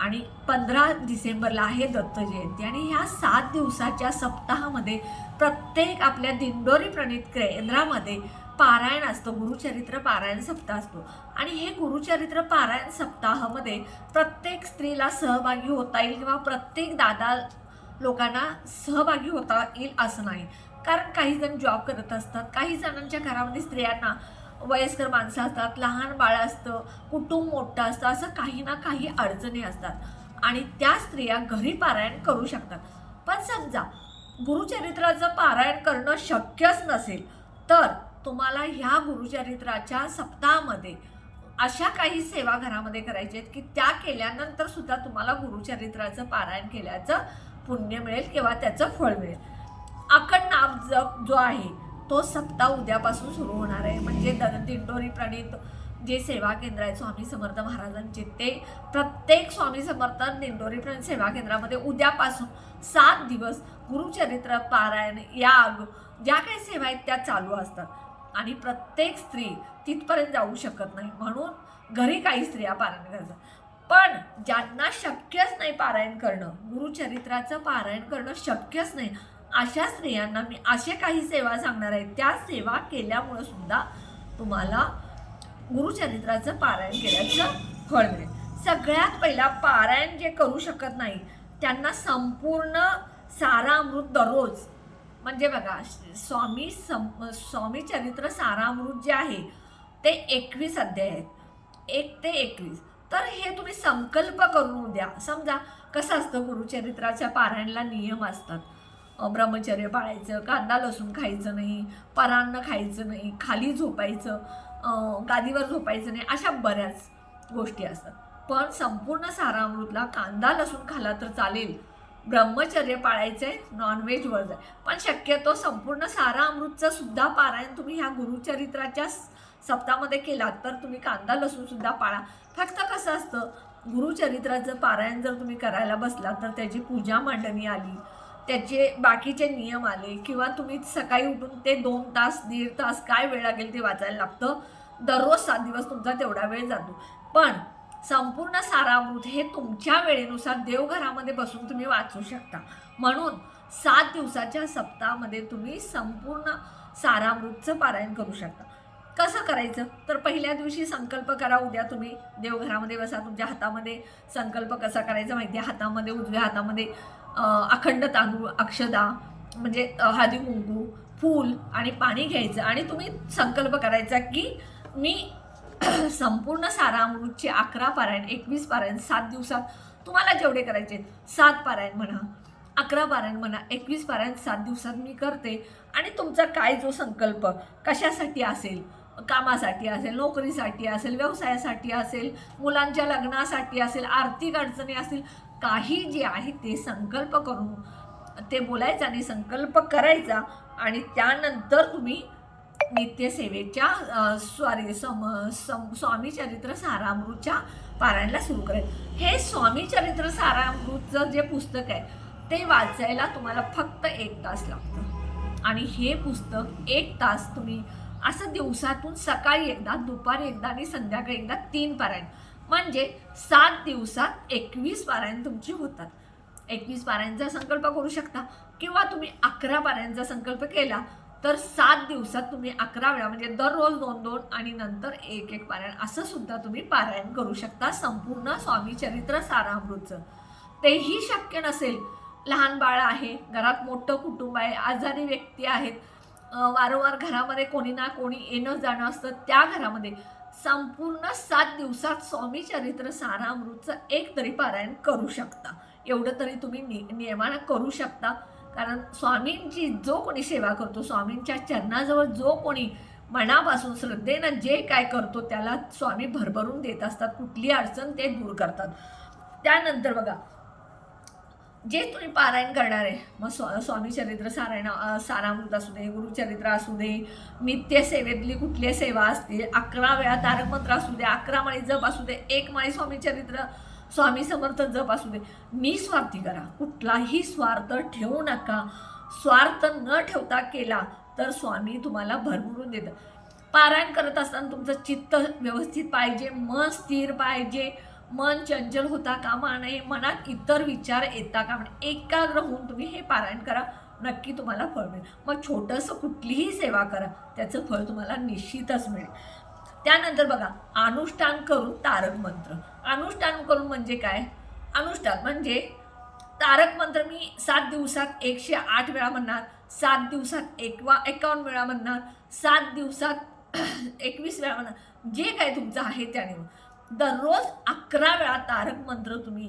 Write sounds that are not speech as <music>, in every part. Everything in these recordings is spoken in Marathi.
आणि पंधरा डिसेंबरला आहे दत्त जयंती आणि ह्या सात दिवसाच्या सप्ताहामध्ये प्रत्येक आपल्या दिंडोरी प्रणित केंद्रामध्ये पारायण असतो गुरुचरित्र पारायण सप्ताह असतो. आणि हे गुरुचरित्र पारायण सप्ताहामध्ये प्रत्येक स्त्रीला सहभागी होता येईल किंवा प्रत्येक दादा लोकांना सहभागी होता येईल असं नाही. कारण काही जण जॉब करत असतात काही जणांच्या घरामध्ये स्त्रियांना वयस्कर माणसं असतात लहान बाळ असतं कुटुंब मोठं असतं असं काही ना काही अडचणी असतात. आणि त्या स्त्रिया घरी पारायण करू शकतात. पण समजा गुरुचरित्राचं पारायण करणं शक्यच नसेल तर तुम्हाला ह्या गुरुचरित्राच्या सप्ताहामध्ये अशा काही सेवा घरामध्ये करायच्या आहेत की त्या केल्यानंतर सुद्धा तुम्हाला गुरुचरित्राचं पारायण केल्याचं पुण्य मिळेल किंवा त्याचं फळ मिळेल. अखंड नाम जप जो आहे तो सप्ताह उद्यापासून सुरू होणार आहे. म्हणजे द दिंडोरी प्रणित जे सेवा केंद्र आहे स्वामी समर्थ महाराजांचे ते प्रत्येक स्वामी समर्थ दिंडोरी प्रणित सेवा केंद्रामध्ये उद्यापासून सात दिवस गुरुचरित्र पारायण याग ज्या काही सेवा आहेत त्या चालू असतात. आणि प्रत्येक स्त्री तिथपर्यंत जाऊ शकत नाही. म्हणून घरी काही स्त्रिया पारायण करतात. पण ज्यांना शक्यच नाही पारायण करणं गुरुचरित्राचं पारायण करणं शक्यच नाही अशा स्त्रियांना मी असे काही सेवा सांगणार आहे. त्या सेवा केल्यामुळं सुद्धा तुम्हाला गुरुचरित्राचं पारायण केल्याचं फळ मिळेल. सगळ्यात पहिला पारायण जे करू शकत नाही त्यांना संपूर्ण सारामृत दररोज. म्हणजे बघा स्वामी सम स्वामी चरित्र सारामृत जे आहे ते एकवीस अध्याय आहेत. एक ते एकवीस. तर हे तुम्ही संकल्प करून द्या. समजा कसं असतं गुरुचरित्राच्या पारायणला नियम असतात. ब्रह्मचर्य पाळायचं कांदा लसूण खायचं नाही परान्न खायचं नाही खाली झोपायचं गादीवर झोपायचं नाही अशा बऱ्याच गोष्टी असतात. पण संपूर्ण सारामृतला कांदा लसूण खाला तर चालेल. ब्रह्मचर्य पाळायचं आहे नॉनव्हेजवर जाय. पण शक्यतो संपूर्ण सारा अमृतचं सुद्धा पारायण तुम्ही ह्या गुरुचरित्राच्या स- केलात तर तुम्ही कांदा लसूण सुद्धा पाळा. फक्त कसं असतं गुरुचरित्राचं पारायण जर तुम्ही करायला बसला तर त्याची पूजा मांडणी आली त्याचे बाकीचे नियम आले किंवा तुम्ही सकाळी उठून ते दोन तास दीड तास काय वेळ लागेल ते वाचायला लागतं. दररोज सात दिवस तुमचा तेवढा वेळ जातो. पण संपूर्ण सारामृत हे तुमच्या वेळेनुसार देवघरामध्ये बसून तुम्ही वाचू शकता. म्हणून सात दिवसाच्या सप्ताहामध्ये तुम्ही संपूर्ण सारामृतचं पारायण करू शकता. कसं करायचं? तर पहिल्या दिवशी संकल्प करा उद्या तुम्ही देवघरामध्ये बसा. तुमच्या हातामध्ये संकल्प कसा करायचा माहिती आहे हातामध्ये उजव्या हातामध्ये अखंड तांदूळ अक्षदा म्हणजे हळदी कुंकू फूल आणि पाणी घ्यायचं. आणि तुम्ही संकल्प करायचा की मी <clears throat> संपूर्ण सारामृतचे अकरा पारायण एकवीस पारायण सात दिवसात तुम्हाला जेवढे करायचे सात पारायण म्हणा अकरा पारायण म्हणा एकवीस पारायण सात दिवसात मी करते. आणि तुमचा काय जो संकल्प कशासाठी असेल कामासाठी असेल नोकरीसाठी असेल व्यवसायासाठी असेल मुलांच्या लग्नासाठी असेल आर्थिक अडचणी असतील काही जे आहे ते संकल्प करून ते बोलायचं आणि संकल्प करायचा आणि त्यानंतर तुम्ही नित्यसेवेच्या स्वारी सम सम स्वामी चरित्र सारामृतच्या पारायणला सुरू करेल. हे स्वामी चरित्र सारामृतचं जे पुस्तक आहे ते वाचायला तुम्हाला फक्त एक तास लागतं. आणि हे पुस्तक एक तास तुम्ही असं दिवसातून सकाळी एकदा दुपारी एकदा आणि संध्याकाळी एकदा तीन पारायण. म्हणजे सात दिवसात एकवीस पारायण तुमची होतात. एकवीस पारायणचा संकल्प करू शकता किंवा तुम्ही अकरा पारायणचा संकल्प केला तर सात दिवसात तुम्ही अकरा वेळा म्हणजे दररोज दोन दोन आणि नंतर एक एक पारायण असं सुद्धा तुम्ही पारायण करू शकता संपूर्ण स्वामी चरित्र सारामृतचं. तेही शक्य नसेल. लहान बाळ आहे घरात मोठं कुटुंब आहे आजारी व्यक्ती आहेत वारंवार घरामध्ये कोणी ना कोणी येणं जाणं असतं त्या घरामध्ये. संपूर्ण सात दिवसात स्वामी चरित्र सारामृतचं एक तरी पारायण करू शकता. एवढं तरी तुम्ही नि नियमानं करू शकता. कारण स्वामींची जो कोणी सेवा करतो स्वामींच्या चरणाजवळ जो कोणी मनापासून श्रद्धेनं जे काय करतो त्याला स्वामी भरभरून देत असतात. कुठली अडचण ते दूर करतात. त्यानंतर बघा जे तुम्ही पारायण करणार आहे मग स्वा स्वामी चरित्र सारायण सारामृत असू दे गुरुचरित्र असू दे नित्य सेवेतली कुठली सेवा असतील अकरा वेळा तारकमंत्र असू दे अकरा माळी जप असू दे एक माळी स्वामी चरित्र स्वामी समर्थ जप असू दे निस्वार्थी करा. कुठलाही स्वार्थ ठेवू नका. स्वार्थ न ठेवता केला तर स्वामी तुम्हाला भरभरून देतं पारायण करत असताना तुमचं चित्त व्यवस्थित पाहिजे मन स्थिर पाहिजे मन चंचल होता कामा नये मनात इतर विचार येता का म्हणे एकाग्र होऊन तुम्ही हे पारायण करा नक्की तुम्हाला फळ मिळेल. मग छोटंसं कुठलीही सेवा करा त्याचं फळ तुम्हाला निश्चितच मिळेल. त्यानंतर बघा अनुष्ठान करून तारक मंत्र. अनुष्ठान करून म्हणजे काय? अनुष्ठान म्हणजे तारक मंत्र मी सात दिवसात एकशे आठ वेळा म्हणणार सात दिवसात एकवा एकावन्न वेळा म्हणणार सात दिवसात एकवीस वेळा म्हणणार. जे काय तुमचं आहे त्याने दररोज अकरा वेळा तारक मंत्र तुम्ही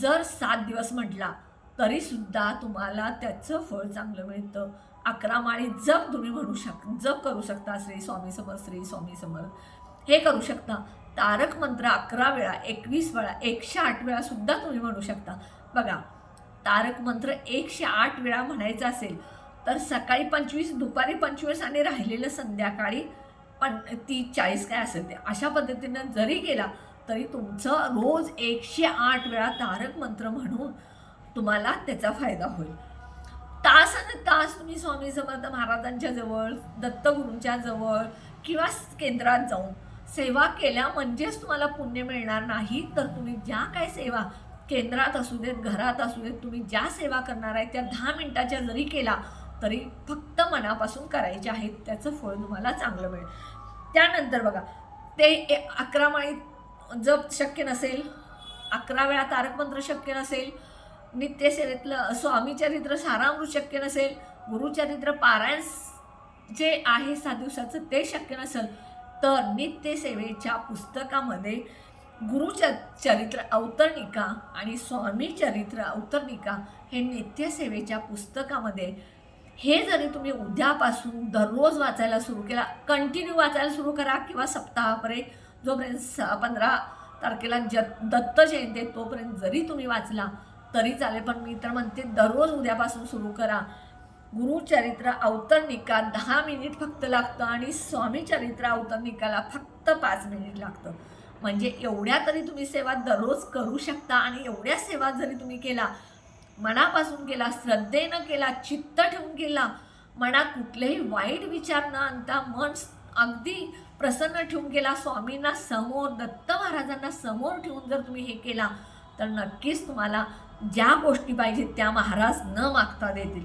जर सात दिवस म्हटला तरी सुद्धा तुम्हाला त्याचं फळ चांगलं मिळतं. अकरा माळी जप तुम्ही म्हणू शक जप करू शकता श्री स्वामी समर श्री स्वामी समर हे करू शकता. तारक मंत्र अकरा वेळा एकवीस वेळा एकशे आठ वेळा सुद्धा तुम्ही म्हणू शकता. बघा तारक मंत्र एकशे आठ वेळा म्हणायचं असेल तर सकाळी पंचवीस दुपारी पंचवीस आणि राहिलेलं संध्याकाळी पण ती चाळीस काय असेल ते अशा पद्धतीनं जरी केला तरी तुमचं रोज एकशे आठ वेळा तारक मंत्र म्हणून तुम्हाला त्याचा फायदा होईल. तासन तास तुम्ही स्वामी समर्थ महाराजांच्या जवळ दत्तगुरूंच्या जवळ किंवा केंद्रात जाऊन सेवा केल्या म्हणजेच तुम्हाला पुण्य मिळणार नाही तर तुम्ही ज्या काय सेवा केंद्रात असू देत घरात असू देत तुम्ही ज्या सेवा करणार आहे त्या दहा मिनटाच्या जरी केला तरी फक्त मनापासून करायचे आहेत त्याचं फळ तुम्हाला चांगलं मिळेल. त्यानंतर बघा ते अकरा माळी जप शक्य नसेल अकरा वेळा तारकमंत्र शक्य नसेल नित्यसेवेतलं स्वामी चरित्र सारामृत शक्य नसेल गुरुचरित्र पारायण जे आहे सात दिवसाचं ते शक्य नसेल तर नित्यसेवेच्या पुस्तकामध्ये गुरुच चरित्र अवतरणिका आणि स्वामी चरित्र अवतरणिका हे नित्यसेवेच्या पुस्तकामध्ये हे जरी तुम्ही उद्यापासून दररोज वाचायला सुरू केला कंटिन्यू वाचायला सुरू करा किंवा सप्ताहापर्यंत जोपर्यंत स पंधरा तारखेला ज दत्त जयंती तोपर्यंत जरी तुम्ही वाचला तरी चालेल. पण मी तर म्हणते दररोज उद्यापासून सुरू करा. गुरुचरित्र अवतरणिका दहा मिनिट फक्त लागतं आणि स्वामी चरित्र अवतरणिकाला फक्त पाच मिनिट लागतं. म्हणजे एवढ्या तरी तुम्ही सेवा दररोज करू शकता आणि एवढ्या सेवा जरी तुम्ही केला मनापासून केला श्रद्धेनं केला चित्त ठेवून केला मनात कुठलेही वाईट विचार न आणता मन अगदी प्रसन्न ठेवून केला. स्वामींना समोर दत्त महाराजांना समोर ठेवून जर तुम्ही हे केला तर नक्कीच तुम्हाला ज्या गोष्टी पाहिजेत त्या महाराज न मागता देतील.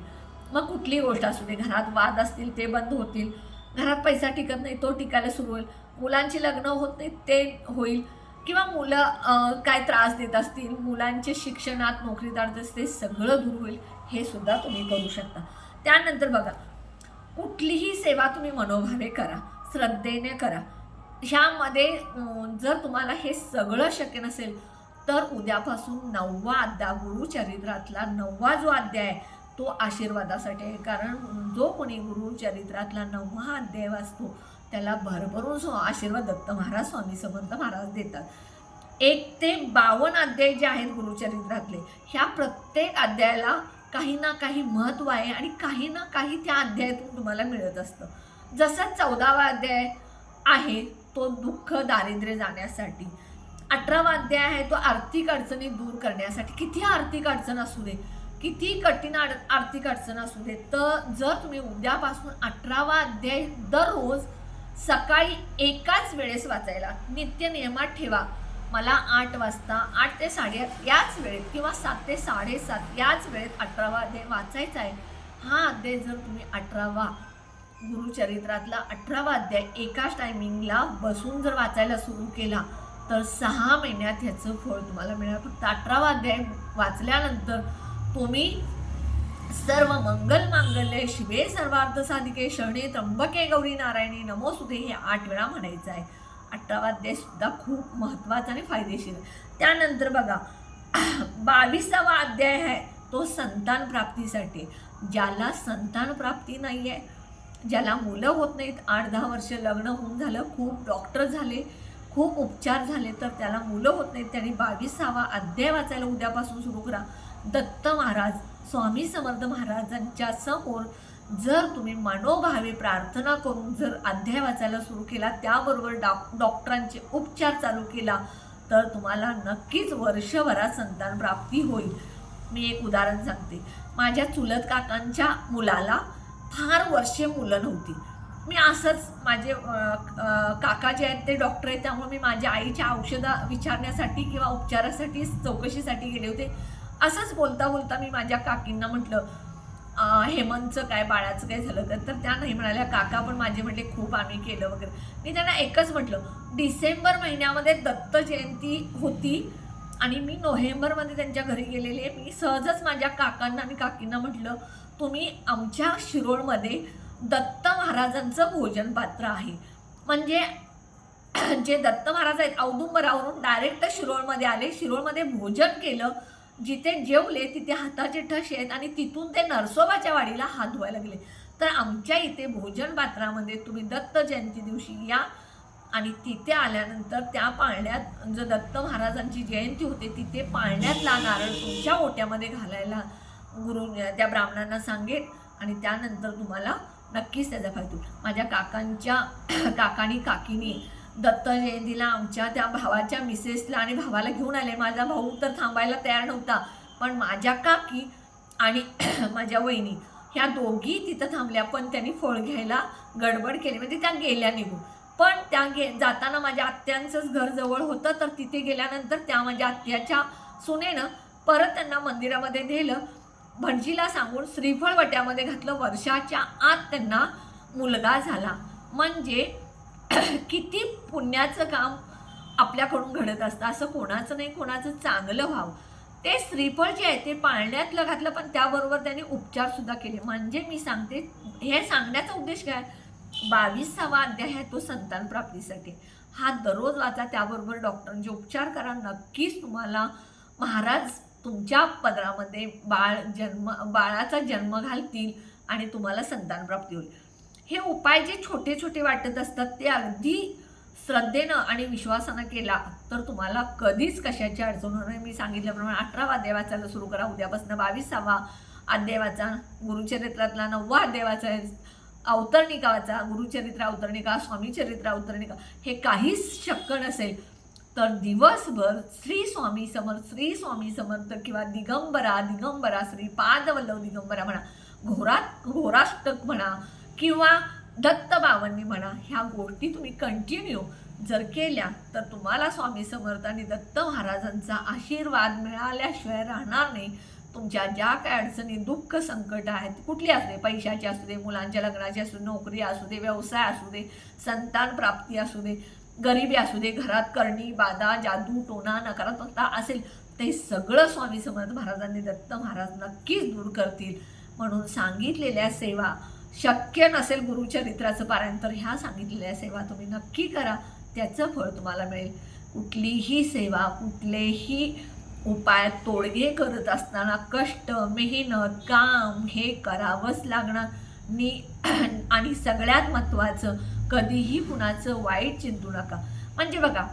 मग कुठली गोष्ट असू दे घरात वाद असतील ते बंद होतील. घरात पैसा टिकत नाही तो टिकायला सुरू होईल. मुलांची लग्न होत नाही ते होईल. किंवा मुलं काय त्रास देत असतील मुलांचे शिक्षणात नोकरीदार ते सगळं दूर होईल हे सुद्धा तुम्ही करू शकता. त्यानंतर बघा कुठलीही सेवा तुम्ही मनोभावे करा श्रद्धेने करा. ह्यामध्ये जर तुम्हाला हे सगळं शक्य नसेल तर उद्यापासून नववा अध्याय गुरुचरित्रातला नववा जो अध्याय आहे तो आशीर्वादासाठी आहे. कारण जो कोणी गुरुचरित्रातला नववा अध्याय वाचतो त्याला भरभरून स्व आशीर्वाद दत्त महाराज स्वामी समर्थ महाराज देतात. एक ते बावन्न अध्याय जे आहेत गुरुचरित्रातले ह्या प्रत्येक अध्यायाला काही ना काही महत्त्व आहे आणि काही ना काही त्या अध्यायातून तुम्हाला मिळत असतं. जसं चौदावा अध्याय आहे तो दुःख दारिद्र्य जाण्यासाठी. अठरावा अध्याय आहे तो आर्थिक अडचणी दूर करण्यासाठी. किती आर्थिक अडचण असू दे किती कठीण आर्थिक अडचण असू दे तर जर तुम्ही उद्यापासून अठरावा अध्याय दररोज सकाळी एकाच वेळेस वाचायला. नित्य नियमात ठेवा. मला आठ वाजता आठ ते साडेआठ याच वेळेत किंवा सात ते साडेसात याच वेळेत अठरावा अध्याय वाचायचा आहे. हा अध्याय जर तुम्ही अठरावा गुरुचरित्रातला अठरावा अध्याय एकाच टायमिंगला बसून जर वाचायला सुरू केला तर सहा महिन्यात ह्याचं फळ तुम्हाला मिळणार. फक्त अठरावा अध्याय वाचल्यानंतर तुम्ही सर्व मंगल मांगल्य शिवे सर्वार्थ साधिके शणे त्र्यंबके गौरी नारायणी नमोसुदे हे आठ वेळा म्हणायचं आहे. अठरावा अध्याय सुद्धा खूप महत्त्वाचा आणि फायदेशीर त्यानंतर बघा <clears throat> बावीसावा अध्याय आहे तो संतान प्राप्तीसाठी. ज्याला संतान प्राप्ती नाही आहे ज्याला मुलं होत नाहीत आठ दहा वर्ष लग्न होऊन झालं खूप डॉक्टर झाले खूप उपचार झाले तर त्याला मुलं होत नाहीत त्यांनी बावीसावा अध्याय वाचायला उद्यापासून सुरू करा. दत्त महाराज स्वामी समर्थ महाराजांच्या समोर जर तुम्ही मनोभावे प्रार्थना करून जर अध्याय वाचायला सुरू केला त्याबरोबर डॉ डॉक्टरांचे उपचार चालू केला तर तुम्हाला नक्कीच वर्षभरात संतान प्राप्ती होईल. मी एक उदाहरण सांगते. माझ्या चुलत काकांच्या मुलाला फार वर्षे मुलं नव्हती. मी असंच माझे काका जे आहेत ते डॉक्टर आहेत त्यामुळे मी माझ्या आईच्या औषधं विचारण्यासाठी किंवा उपचारासाठी चौकशीसाठी गेले होते. असंच बोलता बोलता मी माझ्या काकींना म्हटलं हेमंतचं काय बाळाचं काय झालं? तर तर त्या नाही म्हणाल्या काका पण माझे म्हटले खूप आम्ही केलं वगैरे. मी त्यांना एकच म्हटलं डिसेंबर महिन्यामध्ये दत्त जयंती होती आणि मी नोव्हेंबरमध्ये त्यांच्या घरी गेलेले मी सहजच माझ्या काकांना आणि काकींना म्हटलं तुम्ही आमच्या शिरोळमध्ये दत्त महाराजांचं भोजन पात्र आहे. म्हणजे जे दत्त महाराज आहेत औदुंबरावरून डायरेक्ट शिरोळमध्ये आले शिरोळमध्ये भोजन केलं जिथे जेवले तिथे हाताचे ठसे आहेत आणि तिथून ते नरसोबाच्या वाडीला हात धुवायला गेले. तर आमच्या इथे भोजन पात्रामध्ये तुम्ही दत्त जयंती दिवशी या आणि तिथे आल्यानंतर त्या पाळण्यात जो दत्त महाराजांची जयंती होते तिथे पाळण्यातला नारळ तुमच्या ओट्यामध्ये घालायला गुरु त्या ब्राह्मणांना सांगेल आणि त्यानंतर तुम्हाला नक्कीच त्याचा फायदा माझ्या काकांच्या काकानी काकीनी दत्त जयंतीला आमच्या त्या भावाच्या मिसेसला आणि भावाला घेऊन आले. माझा भाऊ तर थांबायला तयार नव्हता. पण माझ्या काकी आणि <clears throat> माझ्या वहिनी ह्या दोघी तिथं थांबल्या. पण त्यांनी फळ घ्यायला गडबड केली. म्हणजे त्या गेल्या निघून. पण त्या गे जाताना माझ्या आत्यांचंच घर जवळ होतं. तर तिथे गेल्यानंतर त्या माझ्या आत्याच्या सुनेनं परत त्यांना मंदिरामध्ये नेलं. भटजीला सांगून श्रीफळ वट्यामध्ये घातलं. वर्षाच्या आत त्यांना मुलगा झाला. म्हणजे <coughs> किती पुण्याचं काम आपल्याकडून घडत असतं असं कोणाचं नाही कोणाचं चांगलं व्हावं. ते श्रीफळ जे आहे ते पाळण्यातलं घातलं पण त्याबरोबर त्यांनी उपचार सुद्धा केले. म्हणजे मी सांगते हे सांगण्याचा उद्देश काय? बावीसावा अध्याय आहे तो संतान प्राप्तीसाठी. हा दररोज वाचा त्याबरोबर डॉक्टरांचे उपचार करा नक्कीच तुम्हाला महाराज तुमच्या पदरामध्ये बाळ जन्म बाळाचा जन्म घालतील आणि तुम्हाला संतान प्राप्ती होईल. हे उपाय जे छोटे छोटे वाटत असतात ते अगदी श्रद्धेनं आणि विश्वासानं केला तर तुम्हाला कधीच कशाची अडचण होणार मी सांगितल्याप्रमाणे अठरावा अध्याय वाचायला सुरू करा. उद्यापासून बावीसावा अध्याय वाचा. गुरुचरित्रातला नववा अध्याय वाचायचा अवतरणिका वाचा. गुरुचरित्र अवतरणिका स्वामीचरित्र अवतरणिका हे काहीच शक्य नसेल तर दिवसभर श्री स्वामी समर्थ श्री स्वामी समर्थ किंवा दिगंबरा दिगंबरा श्री पादवल्लभ दिगंबरा म्हणा घोरात घोराष्टक म्हणा किंवा दत्तबावंनी म्हणा ह्या गोष्टी तुम्ही कंटिन्यू जर केल्या तर तुम्हाला स्वामी समर्थ आणि दत्त महाराजांचा आशीर्वाद मिळाल्याशिवाय राहणार नाही. तुमच्या ज्या काय अडचणी दुःख संकट आहेत कुठली असू दे पैशाची असू दे मुलांच्या लग्नाची असू दे नोकरी असू दे व्यवसाय असू दे संतान प्राप्ती असू दे गरिबी असू दे घरात करणी बाधा जादू टोना नकारात्मकता असेल ते सगळं स्वामी समर्थ महाराजांनी दत्त महाराज नक्कीच दूर करतील. म्हणून सांगितलेल्या सेवा शक्य नसेल गुरुचरित्राचं पारायण तर ह्या सांगितलेल्या सेवा तुम्ही नक्की करा. त्याचं फळ तुम्हाला मिळेल. कुठलीही सेवा कुठलेही उपाय तोडगे करत असताना कष्ट मेहनत काम हे करावंच लागणार. नि <clears throat> आणि सगळ्यात महत्त्वाचं कधीही कुणाचं वाईट चिंतू नका. म्हणजे बघा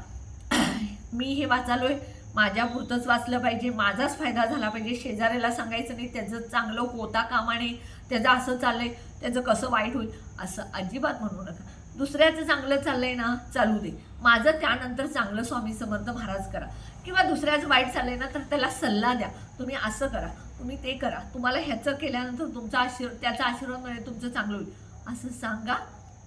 <clears throat> मी हे वाचालोय. माझ्यापुरतंच वाचलं पाहिजे माझाच फायदा झाला पाहिजे. शेजाऱ्याला सांगायचं नाही त्याचं चांगलं होता कामाने त्याचं असं चाललं आहे त्याचं कसं वाईट होईल असं अजिबात म्हणू नका. दुसऱ्याचं चांगलं चाललं आहे ना चालू दे. माझं त्यानंतर चांगलं स्वामी समर्थ महाराज करा. किंवा दुसऱ्याचं वाईट चाललं आहे ना तर त्याला सल्ला द्या. तुम्ही असं करा तुम्ही ते करा. तुम्हाला ह्याचं केल्यानंतर तुमचा आशीर्वाद त्याचा आशीर्वाद म्हणजे तुमचं चांगलं होईल. असं सांगा.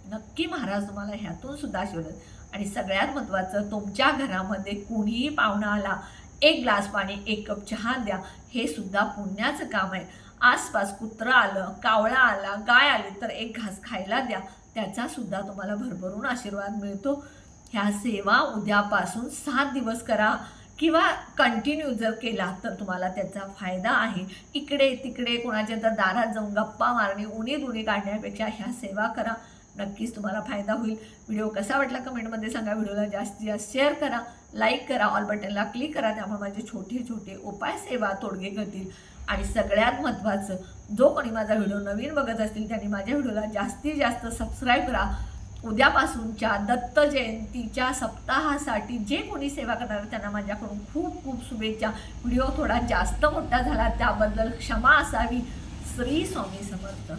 नक्की महाराज तुम्हाला ह्यातून सुद्धा आशीर्वाद आणि सगळ्यात महत्त्वाचं तुमच्या घरामध्ये कुणीही पाहुणा आला एक ग्लास पाणी एक कप चहा द्या हे सुद्धा पुण्याचं काम आहे. आसपास कुत्रं आलं कावळा आला गाय आली तर एक घास खायला द्या. त्याचा सुद्धा तुम्हाला भरभरून आशीर्वाद मिळतो. ह्या सेवा उद्यापासून सात दिवस करा किंवा कंटिन्यू जर केला तर तुम्हाला त्याचा फायदा आहे. इकडे तिकडे कोणाच्या तर दारात जाऊन गप्पा मारणे उणी दुणे काढण्यापेक्षा ह्या सेवा करा. नक्कीच तुम्हाला फायदा होईल. व्हिडिओ कसा वाटला कमेंटमध्ये सांगा. व्हिडिओला जास्तीत जास्त शेअर करा लाईक करा ऑल बटनला क्लिक करा त्यामुळे माझे छोटे छोटे उपाय सेवा तोडगे करतील आणि सगळ्यात महत्त्वाचं जो कोणी माझा व्हिडिओ नवीन बघत असतील त्यांनी माझ्या व्हिडिओला जास्तीत जास्त सबस्क्राईब करा. उद्यापासूनच्या दत्त जयंतीच्या सप्ताहासाठी जे कोणी सेवा करणार त्यांना माझ्याकडून खूप खूप शुभेच्छा. व्हिडिओ थोडा जास्त मोठा झाला त्याबद्दल क्षमा असावी. श्री स्वामी समर्थ.